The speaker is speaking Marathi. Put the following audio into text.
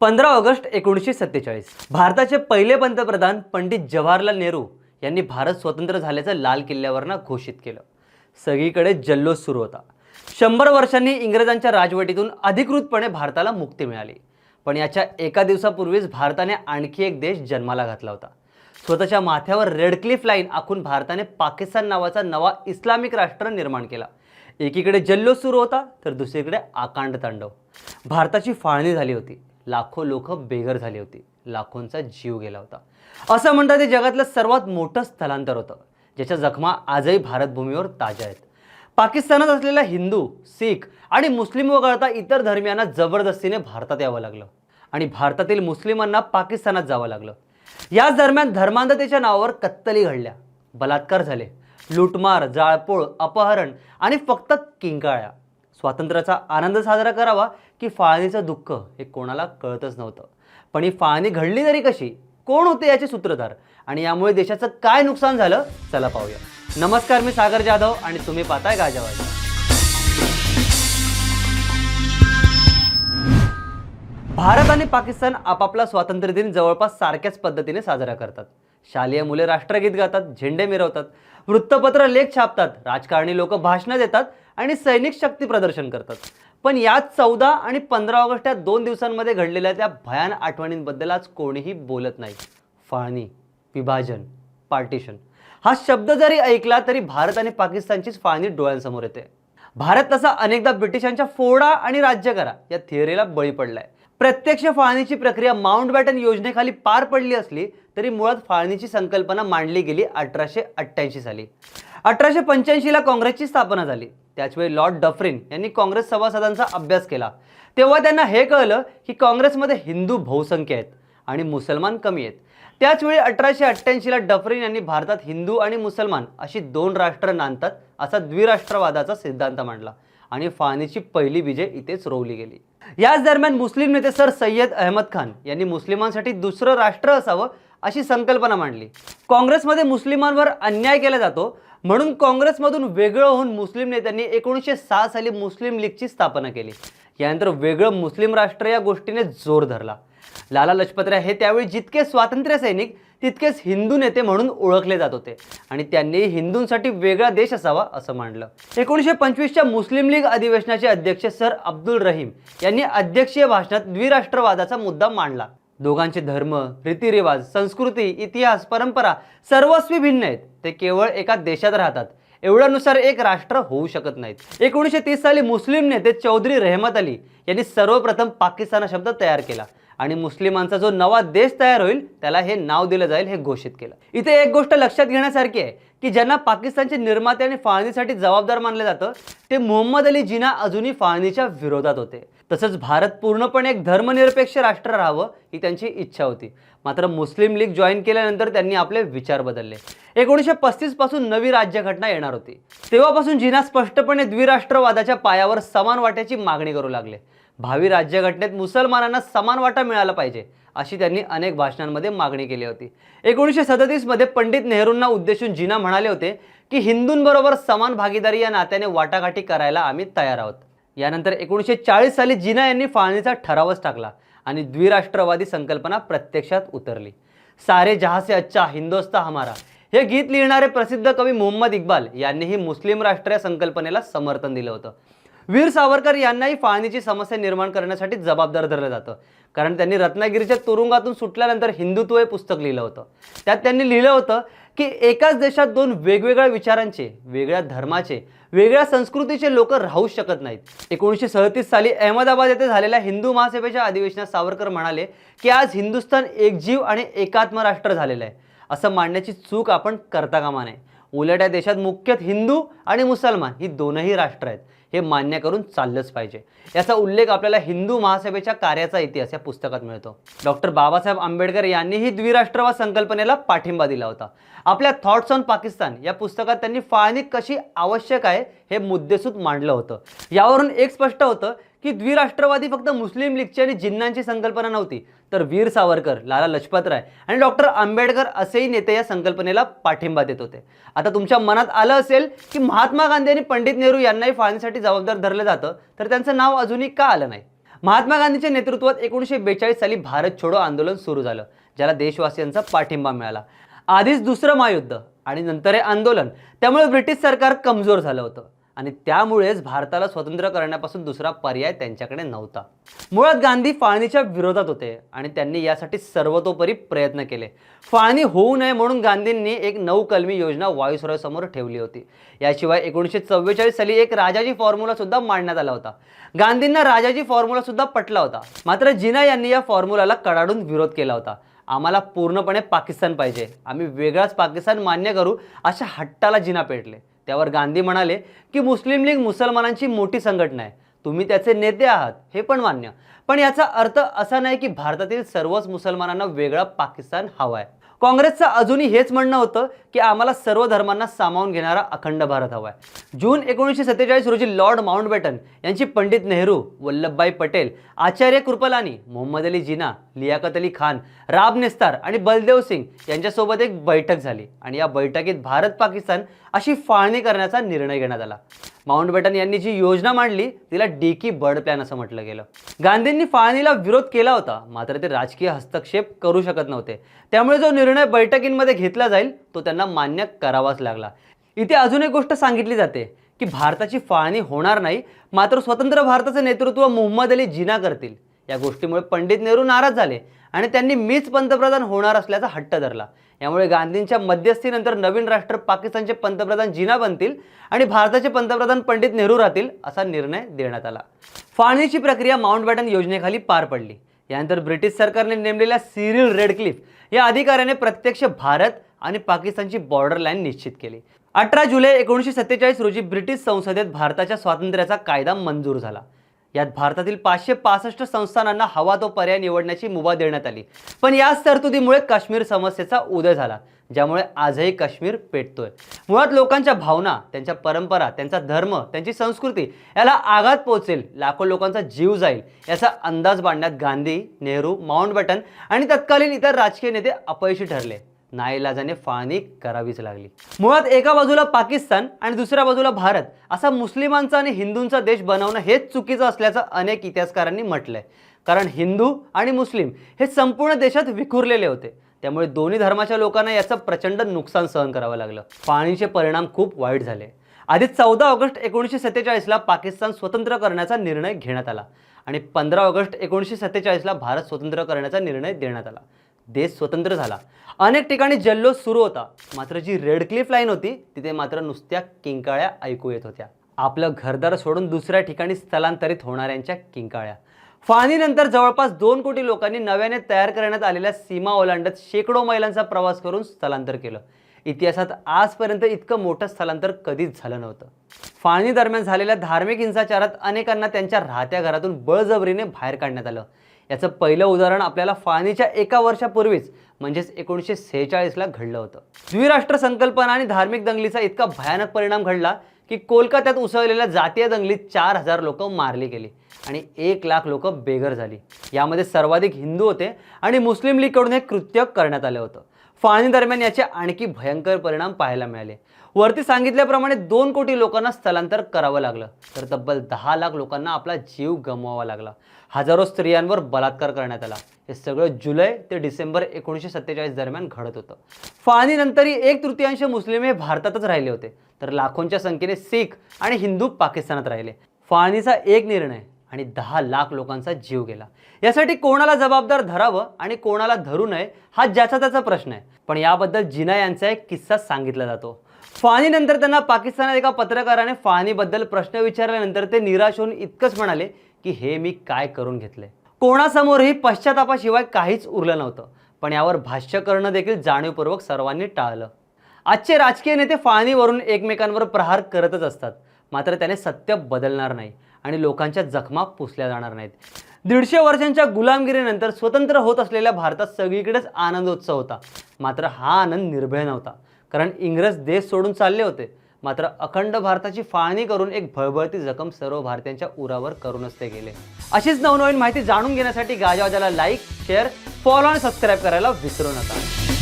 पंधरा ऑगस्ट एकोणीसशे सत्तेचाळीस. भारताचे पहिले पंतप्रधान पंडित जवाहरलाल नेहरू यांनी भारत स्वतंत्र झाल्याचं लाल किल्ल्यावरनं घोषित केलं. सगळीकडे जल्लोष सुरू होता. शंभर वर्षांनी इंग्रजांच्या राजवटीतून अधिकृतपणे भारताला मुक्ती मिळाली. पण याच्या एका दिवसापूर्वीच भारताने आणखी एक देश जन्माला घातला होता. स्वतःच्या माथ्यावर रेड क्लिफ लाईन आखून भारताने पाकिस्तान नावाचा नवा इस्लामिक राष्ट्र निर्माण केला. एकीकडे जल्लोष सुरू होता तर दुसरीकडे आकांड तांडव. भारताची फाळणी झाली होती. लाखो लोक बेघर झाली होती. लाखोंचा जीव गेला होता. असं म्हणतात ते जगातलं सर्वात मोठं स्थलांतर होतं ज्याच्या जखमा आजही भारतभूमीवर ताज्या आहेत. पाकिस्तानात असलेल्या हिंदू सिख आणि मुस्लिम वगळता इतर धर्मियांना जबरदस्तीने भारतात यावं लागलं. आणि भारतातील मुस्लिमांना पाकिस्तानात जावं लागलं. याच दरम्यान धर्मांधतेच्या नावावर कत्तली घडल्या. बलात्कार झाले. लुटमार जाळपोळ अपहरण आणि फक्त किंकाळ्या. स्वातंत्र्याचा आनंद साजरा करावा की फाळणीचं दुःख हे कोणाला कळतच नव्हतं. पण ही फाळणी घडली तरी कशी? कोण होते याचे सूत्रधार? आणि यामुळे देशाचं काय नुकसान झालं? चला पाहूया. नमस्कार मी सागर जाधव आणि तुम्ही पाहताय गाजावाज. भारत आणि पाकिस्तान आपापला स्वातंत्र्य दिन जवळपास सारख्याच पद्धतीने साजरा करतात. शालेय मुले राष्ट्रगीत गातात झेंडे मिरवतात वृत्तपत्र लेख छापतात राजकारणी लोक भाषणं देतात आणि सैनिक शक्ती प्रदर्शन करतात. पण या चौदा आणि पंधरा ऑगस्ट या दोन दिवसांमध्ये घडलेल्या त्या भयान आठवणींबद्दल आज कोणीही बोलत नाही. फाळणी विभाजन पार्टिशन. हा शब्द जरी ऐकला तरी भारत आणि पाकिस्तानचीच फाळणी डोळ्यांसमोर येते. भारत तसा अनेकदा ब्रिटिशांच्या फोडा आणि राज्य करा या थिअरीला बळी पडलाय. प्रत्यक्ष फाळणीची प्रक्रिया माउंट बॅटन योजनेखाली पार पडली असली तरी मुळात फाळणीची संकल्पना मांडली गेली अठराशे अठ्ठ्याऐंशी साली. अठराशे पंच्याऐंशीला काँग्रेसची स्थापना झाली. त्याचवेळी लॉर्ड डफरिन यांनी काँग्रेस सभासदांचा अभ्यास केला. तेव्हा त्यांना हे कळलं की काँग्रेसमध्ये हिंदू बहुसंख्य आहेत आणि मुसलमान कमी आहेत. त्याचवेळी अठराशे अठ्ठ्याऐंशीला डफरिन यांनी भारतात हिंदू आणि मुसलमान अशी दोन राष्ट्र नांदतात असा द्विराष्ट्रवादाचा सिद्धांत मांडला आणि फानीची पहिली विजय इथेच रोवली गेली. याच दरम्यान मुस्लिम नेते सर सय्यद अहमद खान यांनी मुस्लिमांसाठी दुसरं राष्ट्र असावं अशी संकल्पना मांडली. काँग्रेसमध्ये मुस्लिमांवर अन्याय केला जातो म्हणून काँग्रेसमधून वेगळं होऊन मुस्लिम नेत्यांनी एकोणीसशे सहा साली मुस्लिम लीगची स्थापना केली. यानंतर वेगळं मुस्लिम राष्ट्र या गोष्टीने जोर धरला. लाला लजपतराय हे त्यावेळी जितके स्वातंत्र्य सैनिक तितकेच हिंदू नेते म्हणून ओळखले जात होते. आणि त्यांनी हिंदूंसाठी वेगळा देश असावा असं मांडलं. एकोणीसशे पंचवीसच्या मुस्लिम लीग अधिवेशनाचे अध्यक्ष सर अब्दुल रहीम यांनी अध्यक्षीय भाषणात द्विराष्ट्रवादाचा मुद्दा मांडला. दोघांचे धर्म रीतिरिवाज संस्कृती इतिहास परंपरा सर्वस्वी भिन्न आहेत. ते केवळ एका देशात राहतात. एवढ्यानुसार एक राष्ट्र होऊ शकत नाहीत. एकोणीसशे तीस साली मुस्लिम नेते चौधरी रहमत अली यांनी सर्वप्रथम पाकिस्तान हा शब्द तयार केला आणि मुस्लिमांचा जो नवा देश तयार होईल त्याला हे नाव दिलं जाईल हे घोषित केलं. इथे एक गोष्ट लक्षात घेण्यासारखी आहे की ज्यांना पाकिस्तानचे निर्माते आणि फाळणीसाठी जबाबदार मानलं जातं ते मोहम्मद अली जिना अजूनही फाळणीच्या विरोधात होते. तसंच भारत पूर्णपणे एक धर्मनिरपेक्ष राष्ट्र राहावं ही त्यांची इच्छा होती. मात्र मुस्लिम लीग जॉईन केल्यानंतर त्यांनी आपले विचार बदलले. एकोणीसशे पस्तीसपासून नवी राज्यघटना येणार होती. तेव्हापासून जिना स्पष्टपणे द्विराष्ट्रवादाच्या पायावर समान वाट्याची मागणी करू लागले. भावी राज्यघटनेत मुसलमानांना समान वाटा मिळाला पाहिजे अशी त्यांनी अनेक भाषणांमध्ये मागणी केली होती. एकोणीसशे सदतीसमध्ये पंडित नेहरूंना उद्देशून जिना म्हणाले होते की हिंदूंबरोबर समान भागीदारी या नात्याने वाटाघाटी करायला आम्ही तयार आहोत. यानंतर एकोणीसशे चाळीस साली जिना यांनी फाळणीचा ठरावच टाकला आणि द्विराष्ट्रवादी संकल्पना प्रत्यक्षात उतरली. सारे जहाँ से अच्छा हिंदोस्ता हमारा. हे गीत लिहिणारे प्रसिद्ध कवी मोहम्मद इक्बाल यांनीही मुस्लिम राष्ट्र या संकल्पनेला समर्थन दिलं होतं. वीर सावरकर यांनाही फाळणीची समस्या निर्माण करण्यासाठी जबाबदार धरलं जातं. कारण त्यांनी रत्नागिरीच्या तुरुंगातून सुटल्यानंतर हिंदुत्व हे पुस्तक लिहिलं होतं. त्यात त्यांनी लिहिलं होतं की एकाच देशात दोन वेगवेगळ्या विचारांचे वेगळ्या धर्माचे वेगळ्या संस्कृतीचे लोक राहू शकत नाहीत. एकोणीसशे सदतीस साली अहमदाबाद येथे झालेल्या हिंदू महासभेच्या अधिवेशनात सावरकर म्हणाले की आज हिंदुस्थान एकजीव आणि एकात्म राष्ट्र झालेलं आहे. असं मांडण्याची चूक आपण करता कामा नये. उलट या देशात मुख्यत हिंदू आणि मुसलमान ही दोनही राष्ट्र आहेत. हे मान्य करून चाललंच पाहिजे. याचा उल्लेख आपल्याला हिंदू महासभेच्या कार्याचा इतिहास या पुस्तकात मिळतो. डॉक्टर बाबासाहेब आंबेडकर यांनीही द्विराष्ट्रवाद संकल्पनेला पाठिंबा दिला होता. आपल्या थॉट्स ऑन पाकिस्तान या पुस्तकात त्यांनी फाळणी कशी आवश्यक आहे हे मुद्देसूद मांडलं होतं. यावरून एक स्पष्ट होतं की द्विराष्ट्रवादी फक्त मुस्लिम लीगची आणि जिन्नांची संकल्पना नव्हती. तर वीर सावरकर लाला लजपतराय आणि डॉक्टर आंबेडकर असेही नेते या संकल्पनेला पाठिंबा देत होते. आता तुमच्या मनात आलं असेल की महात्मा गांधी आणि पंडित नेहरू यांनाही फाळणीसाठी जबाबदार धरलं जातं तर त्यांचं नाव अजूनही का आलं नाही? महात्मा गांधीच्या नेतृत्वात एकोणीसशे बेचाळीस साली भारत छोडो आंदोलन सुरू झालं ज्याला देशवासियांचा पाठिंबा मिळाला. आधीच दुसरं महायुद्ध आणि नंतर हे आंदोलन त्यामुळे ब्रिटिश सरकार कमजोर झालं होतं. आणि त्यामुळेच भारताला स्वतंत्र करण्यापासून दुसरा पर्याय त्यांच्याकडे नव्हता. मुळात गांधी फाळणीच्या विरोधात होते आणि त्यांनी यासाठी सर्वतोपरी प्रयत्न केले. फाळणी होऊ नये म्हणून गांधींनी एक नऊ कलमी योजना वायुसरासमोर ठेवली होती. याशिवाय एकोणीसशे चव्वेचाळीस साली एक राजाजी फॉर्म्युला सुद्धा मांडण्यात आला होता. गांधींना राजाजी फॉर्म्युला सुद्धा पटला होता. मात्र जिना यांनी या फॉर्म्युलाला कडाडून विरोध केला होता. आम्हाला पूर्णपणे पाकिस्तान पाहिजे. आम्ही वेगळाच पाकिस्तान मान्य करू अशा हट्टाला जिना पेटले. त्यावर गांधी म्हणाले की मुस्लिम लीग मुसलमानांची मोठी संघटना आहे. तुम्ही त्याचे नेते आहात हे पण मान्य. पण याचा अर्थ असा नाही की भारतातील सर्वच मुसलमानांना वेगळा पाकिस्तान हवा आहे. काँग्रेसचं अजूनही हेच म्हणणं होतं की आम्हाला सर्व धर्मांना सामावून घेणारा अखंड भारत हवा आहे. जून एकोणीसशे सत्तेचाळीस रोजी लॉर्ड माउंटबॅटन यांची पंडित नेहरू वल्लभभाई पटेल आचार्य कृपलानी मोहम्मद अली जिना लियाकत अली खान राब नेस्तार आणि बलदेव सिंग यांच्यासोबत एक बैठक झाली. आणि या बैठकीत भारत पाकिस्तान अशी फाळणी करण्याचा निर्णय घेण्यात आला. माउंटबॅटन यांनी जी योजना मांडली तिला डेकी बर्ड प्लॅन असं म्हटलं गेलं. गांधींनी फाळणीला विरोध केला होता मात्र ते राजकीय हस्तक्षेप करू शकत नव्हते. त्यामुळे जो निर्णय बैठकींमध्ये घेतला जाईल तो त्यांना मान्य करावाच लागला. इथे अजून एक गोष्ट सांगितली जाते की भारताची फाळणी होणार नाही मात्र स्वतंत्र भारताचं नेतृत्व मोहम्मद अली जिना करतील. या गोष्टीमुळे पंडित नेहरू नाराज झाले आणि त्यांनी मीच पंतप्रधान होणार असल्याचा हट्ट धरला. यामुळे गांधींच्या मध्यस्थीनंतर नवीन राष्ट्र पाकिस्तानचे पंतप्रधान जिना बनतील आणि भारताचे पंतप्रधान पंडित नेहरू राहतील असा निर्णय देण्यात आला. फाळणीची प्रक्रिया माउंटबॅटन योजनेखाली पार पडली. यानंतर ब्रिटिश सरकारने नेमलेल्या सिरिल रेडक्लिफ या अधिकाऱ्याने प्रत्यक्ष भारत आणि पाकिस्तानची बॉर्डर लाईन निश्चित केली. अठरा जुलै एकोणीसशे सत्तेचाळीस रोजी ब्रिटिश संसदेत भारताच्या स्वातंत्र्याचा कायदा मंजूर झाला. यात भारतातील पाचशे पासष्ट संस्थानांना हवा तो पर्याय निवडण्याची मुभा देण्यात आली. पण याच तरतुदीमुळे काश्मीर समस्येचा उदय झाला ज्यामुळे आजही काश्मीर पेटतोय. मुळात लोकांच्या भावना त्यांच्या परंपरा त्यांचा धर्म त्यांची संस्कृती याला आघात पोहोचेल लाखो लोकांचा जीव जाईल याचा अंदाज बांधण्यात गांधी नेहरू माउंटबॅटन आणि तत्कालीन इतर राजकीय नेते अपयशी ठरले. नाईलाजाने फाळणी करावीच लागली. मुळात एका बाजूला पाकिस्तान आणि दुसऱ्या बाजूला भारत असा मुस्लिमांचा आणि हिंदूंचा देश बनवणं हेच चुकीचं असल्याचं अनेक इतिहासकारांनी म्हटलंय. कारण हिंदू आणि मुस्लिम हे संपूर्ण देशात विखुरलेले होते. त्यामुळे दोन्ही धर्माच्या लोकांना याचं प्रचंड नुकसान सहन करावं लागलं. फाळणीचे परिणाम खूप वाईट झाले. आधी चौदा ऑगस्ट एकोणीसशे सत्तेचाळीसला पाकिस्तान स्वतंत्र करण्याचा निर्णय घेण्यात आला आणि पंधरा ऑगस्ट एकोणीसशे सत्तेचाळीसला भारत स्वतंत्र करण्याचा निर्णय देण्यात आला. देश स्वतंत्र झाला. अनेक ठिकाणी जल्लोष सुरू होता. मात्र जी रेड क्लिफ लाईन होती तिथे मात्र नुसत्या किंकाळ्या ऐकू येत होत्या. आपलं घरदार सोडून दुसऱ्या ठिकाणी स्थलांतरित होणाऱ्यांच्या किंकाळ्या. फाळणीनंतर जवळपास दोन कोटी लोकांनी नव्याने तयार करण्यात आलेल्या सीमा ओलांडत शेकडो मैलांचा प्रवास करून स्थलांतर केलं. इतिहासात आजपर्यंत इतकं मोठं स्थलांतर कधीच झालं नव्हतं. फाळणी दरम्यान झालेल्या धार्मिक हिंसाचारात अनेकांना त्यांच्या राहत्या घरातून बळजबरीने बाहेर काढण्यात आलं. याचं पहिलं उदाहरण आपल्याला फाळणीच्या एका वर्षापूर्वीच म्हणजेच एकोणीसशे सेहेचाळीसला घडलं होतं. द्विराष्ट्र संकल्पना आणि धार्मिक दंगलीचा इतका भयानक परिणाम घडला की कोलकात्यात उसळलेल्या जातीय दंगलीत चार हजार लोक मारली गेली आणि एक लाख लोक बेघर झाली. यामध्ये सर्वाधिक हिंदू होते आणि मुस्लिम लीगकडून हे कृत्य करण्यात आलं होतं. फाळणी दरम्यान याचे आणखी भयंकर परिणाम पाहायला मिळाले. वरती सांगितल्याप्रमाणे दोन कोटी लोकांना स्थलांतर करावं लागलं. तर तब्बल दहा लाख लोकांना आपला जीव गमवावा लागला. हजारो स्त्रियांवर बलात्कार करण्यात आला. हे सगळं जुलै ते डिसेंबर एकोणीसशे सत्तेचाळीस दरम्यान घडत होतं. फाळणीनंतरही एक तृतीयांश मुस्लिम हे भारतातच राहिले होते. तर लाखोंच्या संख्येने सिख आणि हिंदू पाकिस्तानात राहिले. फाळणीचा एक निर्णय आणि दहा लाख लोकांचा जीव गेला. यासाठी कोणाला जबाबदार धरावं आणि कोणाला धरू नये हा ज्याचा त्याचा प्रश्न आहे. पण याबद्दल जिना यांचा एक किस्सा सांगितला जातो. फाळणीनंतर त्यांना पाकिस्तानात एका पत्रकाराने फाळणीबद्दल प्रश्न विचारल्यानंतर ते निराश होऊन इतकंच म्हणाले की हे मी काय करून घेतले? कोणासमोरही पश्चातापाशिवाय काहीच उरलं नव्हतं पण यावर भाष्य करणं देखील जाणीवपूर्वक सर्वांनी टाळलं. आजचे राजकीय नेते फाळणीवरून एकमेकांवर प्रहार करतच असतात मात्र त्याने सत्य बदलणार नाही. आणि लोकांच्या जखमा पुसल्या जाणार नाहीत. दीडशे वर्षांच्या गुलामगिरीनंतर स्वतंत्र होत असलेल्या भारतात सगळीकडेच आनंदोत्सव होता. मात्र हा आनंद निर्भय नव्हता. कारण इंग्रज देश सोडून चालले होते. मात्र अखंड भारताची फाळणी करून एक भळभळती जखम सर्व भारतीयांच्या उरावर करूनच ते गेले. अशीच नवनवीन माहिती जाणून घेण्यासाठी गाजावाजाला लाईक शेअर फॉलो आणि सबस्क्राईब करायला विसरू नका.